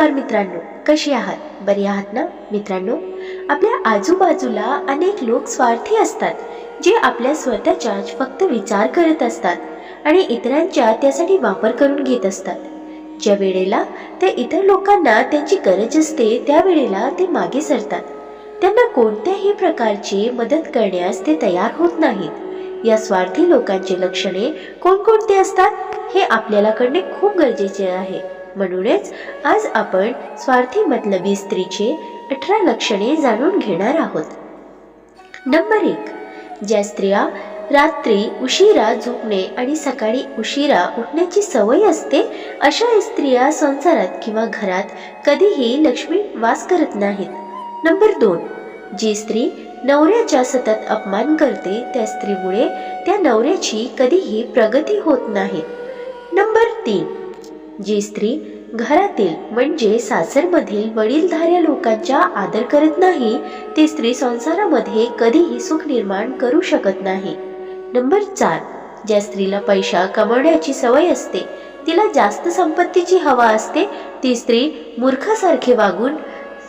नमस्कार मित्रांनो कशी आहात? बरी आहात ना? मित्रांनो आपल्या आजूबाजूला अनेक लोक स्वार्थी असतात जे आपल्या स्वतःच्या फक्त विचार करत असतात आणि इतरांच्या त्यासाठी वापर करून घेत असतात. ज्या वेळेला ते इतर लोकांना त्यांची गरज असते त्यावेळेला ते मागे सरतात. त्यांना कोणत्याही प्रकारची मदत करण्यास ते तयार होत नाहीत. या स्वार्थी लोकांची लक्षणे कोणकोणती असतात हे आपल्याला कळणे खूप गरजेचे आहे. म्हणूनच आज आपण स्वार्थी मतलबी स्त्रीचे अठरा लक्षणे जाणून घेणार आहोत. नंबर एक ज्या स्त्रिया रात्री उशिरा झोपणे आणि सकाळी उशिरा उठण्याची सवय असते अशा स्त्रिया संसारात किंवा घरात कधीही लक्ष्मी वास करत नाहीत. नंबर दोन जी स्त्री नवऱ्याचा सतत अपमान करते त्या स्त्रीमुळे त्या नवऱ्याची कधीही प्रगती होत नाही. नंबर तीन जी स्त्री घरातील म्हणजे सासरमधील वडीलधाऱ्या लोकांचा आदर करत नाही ती स्त्री संसारामध्ये कधीही सुख निर्माण करू शकत नाही. नंबर चार. ज्या स्त्रीला पैसा कमवण्याची सवय असते तिला जास्त संपत्तीची हवा असते ती स्त्री मूर्खासारखे वागून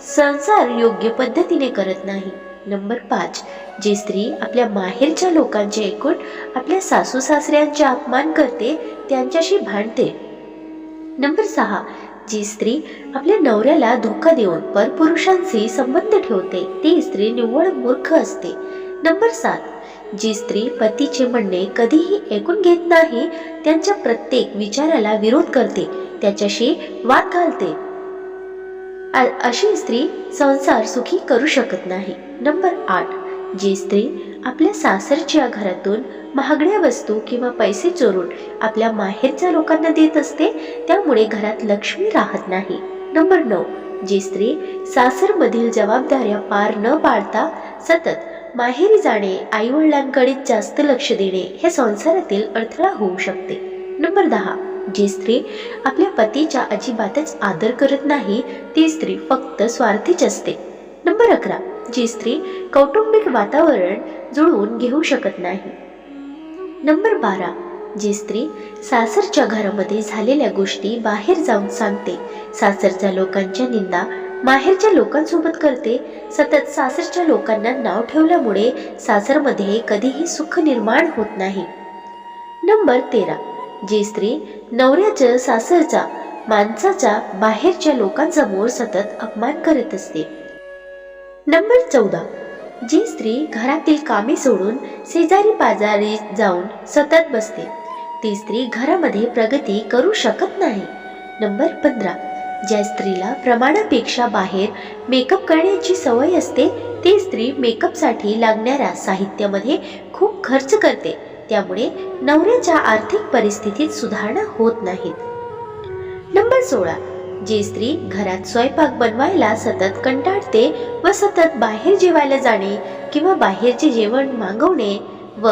संसार योग्य पद्धतीने करत नाही. नंबर पाच. जी स्त्री आपल्या माहेरच्या लोकांचे ऐकून आपल्या सासू सासऱ्यांचा अपमान करते त्यांच्याशी भांडते. नंबर सहा. जी स्त्री आपल्या नवऱ्याला धोका देऊन परपुरुषांशी संबंध ठेवते ती स्त्री निव्वळ मूर्ख असते. नंबर सात. जी स्त्री पतीचे म्हणणे कधीही ऐकून घेत नाही त्यांच्या प्रत्येक विचाराला विरोध करते त्याच्याशी वाद घालते. अशी स्त्री संसार सुखी करू शकत नाही. नंबर आठ. जी स्त्री आपल्या सासरच्या घरातून महागड्या वस्तू किंवा पैसे चोरून आपल्या माहेरच्या लोकांना देत असते त्यामुळे घरात लक्ष्मी राहत नाही. नंबर नऊ. जी स्त्री सासरमधील जबाबदाऱ्या पार न पाडता सतत माहेरी जाणे आईवडिलांकडे जास्त लक्ष देणे हे संसारातील अडथळा होऊ शकते. नंबर दहा. जी स्त्री आपल्या पतीच्या अजिबातच आदर करत नाही ती स्त्री फक्त स्वार्थीच असते. नंबर अकरा. जी स्त्री कौटुंबिक वातावरण जुळवून घेऊ शकत नाही. नंबर बारा. जी स्त्री सासरच्या घरामध्ये झालेल्या गोष्टी बाहेर जाऊन सांगते. सासरच्या लोकांच्या निंदा माहेरच्या लोकांसोबत करते. सतत सासरच्या लोकांना नाव ठेवल्यामुळे सासरमध्ये कधीही सुख निर्माण होत नाही. नंबर तेरा. जी स्त्री नवऱ्याच्या सासरचा माणसाचा बाहेरच्या लोकांसमोर सतत अपमान करत असते. नंबर चौदा. जी स्त्री घरातील कामे सोडून शेजारी पाजारी जाऊन सतत बसते. ती स्त्री घरामध्ये प्रगती करू शकत नाही. नंबर पंधरा. ज्या स्त्रीला प्रमाणापेक्षा बाहेर मेकअप करण्याची सवय असते ती स्त्री मेकअपसाठी लागणाऱ्या साहित्यामध्ये खूप खर्च करते. त्यामुळे नवऱ्याच्या आर्थिक परिस्थितीत सुधारणा होत नाहीत. नंबर सोळा. जी स्त्री घरात स्वयंपाक बनवायला सतत कंटाळते व सतत बाहेर जेवायला जाणे किंवा बाहेरचे जेवण मागवणे व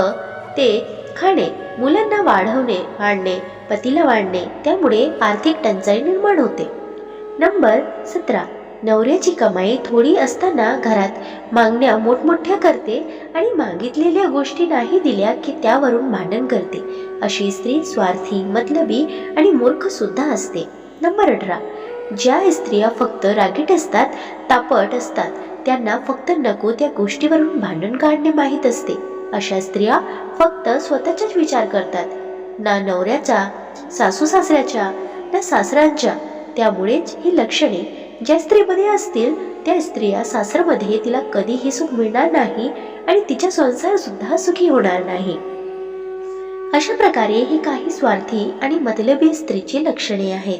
ते खाणे मुलांना वाढवणे वाढणे पतीला वाढणे त्यामुळे आर्थिक टंचाई निर्माण होते. नंबर सतरा. नवऱ्याची कमाई थोडी असताना घरात मागण्या मोठमोठ्या करते आणि मागितलेल्या गोष्टी नाही दिल्या की त्यावरून भांडण करते. अशी स्त्री स्वार्थी मतलबी आणि मूर्ख सुद्धा असते. नंबर अठरा. ज्या स्त्रिया फक्त रागीट असतात तापट असतात त्यांना फक्त नको त्या गोष्टीवरून भांडण काढणे माहीत असते. अशा स्त्रिया फक्त स्वतःचाच विचार करतात. ना नवऱ्याचा सासू सासऱ्याच्या ना सासऱ्यांच्या. त्यामुळेच ही लक्षणे ज्या स्त्रीमध्ये असतील त्या स्त्रिया सासरमध्ये तिला कधीही सुख मिळणार नाही आणि तिचा संसार सुद्धा सुखी होणार नाही. अशा प्रकारे ही काही स्वार्थी आणि मतलबी स्त्रीची लक्षणे आहेत.